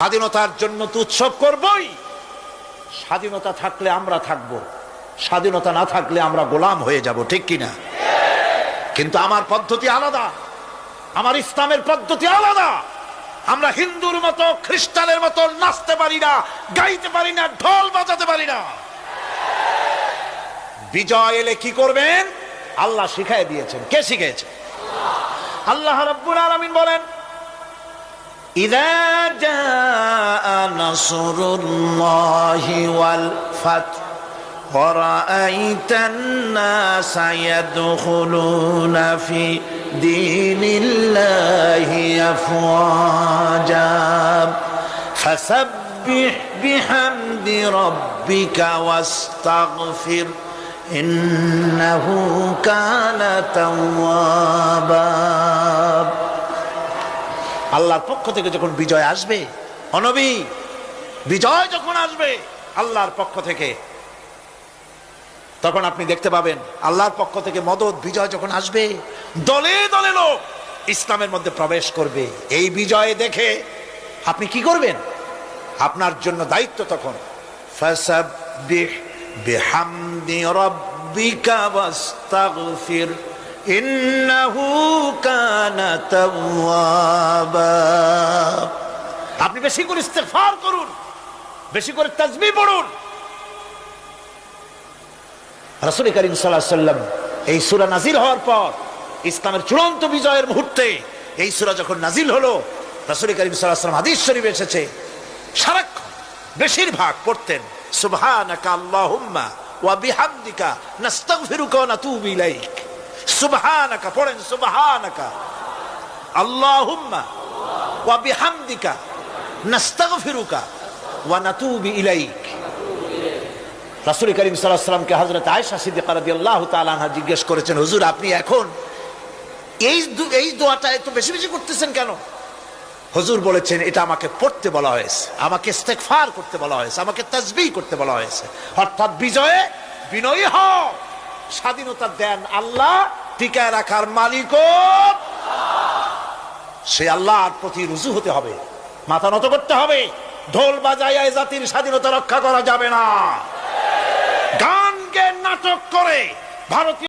স্বাধীনতার জন্য তো উৎসব করবই। স্বাধীনতা থাকলে আমরা থাকব। স্বাধীনতা না থাকলে আমরা গোলাম হয়ে যাব, ঠিক কিনা? কিন্তু আমার পদ্ধতি আলাদা। আমার ইসলামের পদ্ধতি আলাদা। আমরা হিন্দুর মতো, খ্রিস্টানের মতো নাচতে পারি না, গাইতে পারি না, ঢোল বাজাতে পারি না। বিজয় এলে কি করবেন? আল্লাহ শিখাই দিয়েছেন। কে শিখেছে? আল্লাহ রব্বুল আলমিন বলেন, ইদা نصر الله والفتح ورأيت الناس يدخلون في دين الله أفواجا فسبح بحمد ربك واستغفر إنه كان توابا আল্লাহর পক্ষ থেকে যখন বিজয় আসবে অনবী বিজয় যখন আসবে, আল্লাহর পক্ষ থেকে, তখন আপনি দেখতে পাবেন, আল্লাহর পক্ষ থেকে মদত বিজয় যখন আসবে, দলে দলে লোক ইসলামের মধ্যে প্রবেশ করবে। এই বিজয় দেখে আপনি কি করবেন? আপনার জন্য দায়িত্ব তখন। আপনি বেশি করে ইস্তেগফার করুন। বেশি করে তাসবিহ পড়ুন। রাসূল করিম সাল্লাম এই সূরা নাজিল হওয়ার পর ইসলামের চূড়ান্ত বিজয়ের মুহূর্তে এই সূরা যখন নাজিল হলো, রাসূল করিম সাল্লাম হাদিস শরীফে এসেছে, সারাক্ষণ বেশিরভাগ পড়তেন, সুবহানাকা আল্লাহুম্মা ওয়া বিহামদিকা নাস্তাগফিরুকা ওয়া নাতুবু ইলাইক। সুবহানাকা, পড়েন সুবহানাকা। আল্লাহুম্মা ওয়া বিহামদিকা নাস্তাগফিরুকা ওয়া নাতুবু ইলাইক। রাসূল করিম তাআলা আনহা জিজ্ঞেস করেছেন, হুজুর, আপনি এখন এই এই দোয়াটা এত বেশি বেশি করতেছেন কেন? হুজুর বলেছেন, এটা আমাকে পড়তে বলা হয়েছে, আমাকে ইস্তেগফার করতে বলা হয়েছে, আমাকে তাসবিহ করতে বলা হয়েছে। অর্থাৎ বিজয়ে বিনয়ী হও। স্বাধীনতা দেন আল্লাহ, টিকায় রাখার মালিক সে আল্লাহর প্রতি রুজু হতে হবে, মাথা নত করতে হবে। ঢোল এই জাতির স্বাধীনতা রক্ষা করা যাবে না। গানকে নাটক করে ভারতীয়